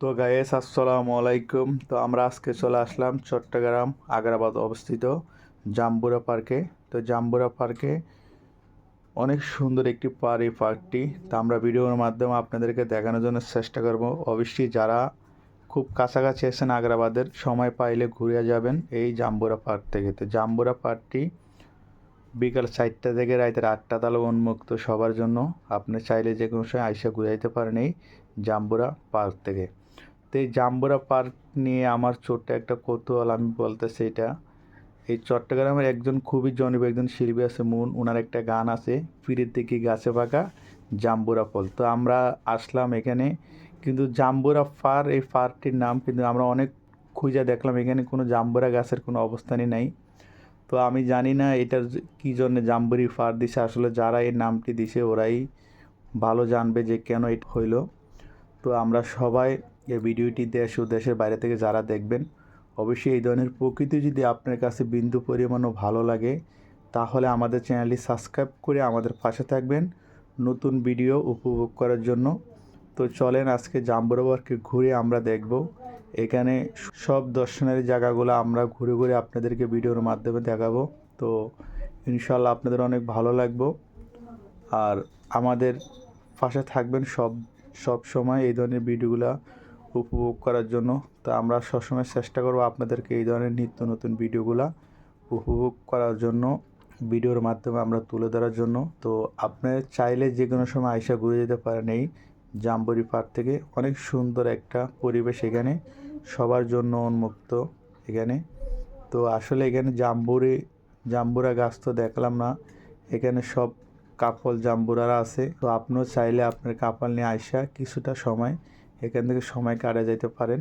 তো গায়েস আসসালামু আলাইকুম। তো আমরা আজকে চলে আসলাম চট্টগ্রাম, আগ্রাবাদ অবস্থিত জাম্বুরা পার্কে। তো জাম্বুরা পার্কে অনেক সুন্দর একটি পার্ক এই পার্কটি। তো আমরা ভিডিওর মাধ্যমে আপনাদেরকে দেখানোর জন্য চেষ্টা করব। অবশ্যই যারা খুব কাছাকাছি এসেছেন আগ্রাবাদের, সময় পাইলে ঘুরে যাবেন এই জাম্বুরা পার্ক থেকে। তো জাম্বুরা পার্কটি বিকাল চারটা থেকে রাতের আটটা তালে উন্মুক্ত সবার জন্য। আপনি চাইলে যে কোনো সময় আইসা ঘুরাইতে পারেন এই জাম্বুরা পার্ক থেকে। তো এই জাম্বুরা পার্ক নিয়ে আমার ছোট্ট একটা কৌতূহল, আমি বলতে সেটা এই চট্টগ্রামের একজন খুবই জনপ্রিয় একজন শিল্পী আছে মুন ওনার একটা গান আছে ফিরের থেকে গাছে পাকা জাম্বুরা ফল। তো আমরা আসলাম এখানে, কিন্তু জাম্বুরা ফার এই ফারটির নাম কিন্তু আমরা অনেক খুঁজে দেখলাম, এখানে কোনো জাম্বুরা গাছের কোনো অবস্থানই নাই। তো আমি জানি না এটার কী জন্য জাম্বুরি ফার দিছে, আসলে যারা এই নামটি দিছে ওরাই ভালো জানবে যে কেন এটা হইল। তো আমরা সবাই এই ভিডিওটি দেশ ও দেশের বাইরে থেকে যারা দেখবেন, অবশ্যই এই ধরনের প্রকৃতি যদি আপনার কাছে বিন্দু পরিমাণও ভালো লাগে, তাহলে আমাদের চ্যানেলটি সাবস্ক্রাইব করে আমাদের পাশে থাকবেন। নতুন ভিডিও উপভোগ করার জন্য। তো চলেন আজকে জাম্বুরাবারকে ঘুরে আমরা দেখব। এখানে সব দর্শনারি জায়গাগুলো আমরা ঘুরে ঘুরে আপনাদেরকে ভিডিওর মাধ্যমে দেখাবো। তো ইনশাল্লাহ আপনাদের অনেক ভালো লাগবো। আর আমাদের পাশে থাকবেন সব সব সময় এই ধরনের ভিডিওগুলো। উপভোগ করার জন্য। তো আমরা সবসময় চেষ্টা করব আপনাদেরকে এই ধরনের নিত্য নতুন ভিডিওগুলো উপভোগ করার জন্য, ভিডিওর মাধ্যমে আমরা তুলে ধরার জন্য। তো আপনার চাইলে যে কোনো সময় আইসা ঘুরে যেতে পারেন এই জাম্বুরি পার্ক থেকে। অনেক সুন্দর একটা পরিবেশ এখানে, সবার জন্য উন্মুক্ত এখানে। তো আসলে এখানে জাম্বুরি জাম্বুরা গাছ তো দেখলাম না, এখানে সব কাপল জাম্বুরারা আছে। তো আপনিও চাইলে আপনার কাপল নিয়ে আইসা কিছুটা সময় এখান থেকে সময় কাটা যেতে পারেন।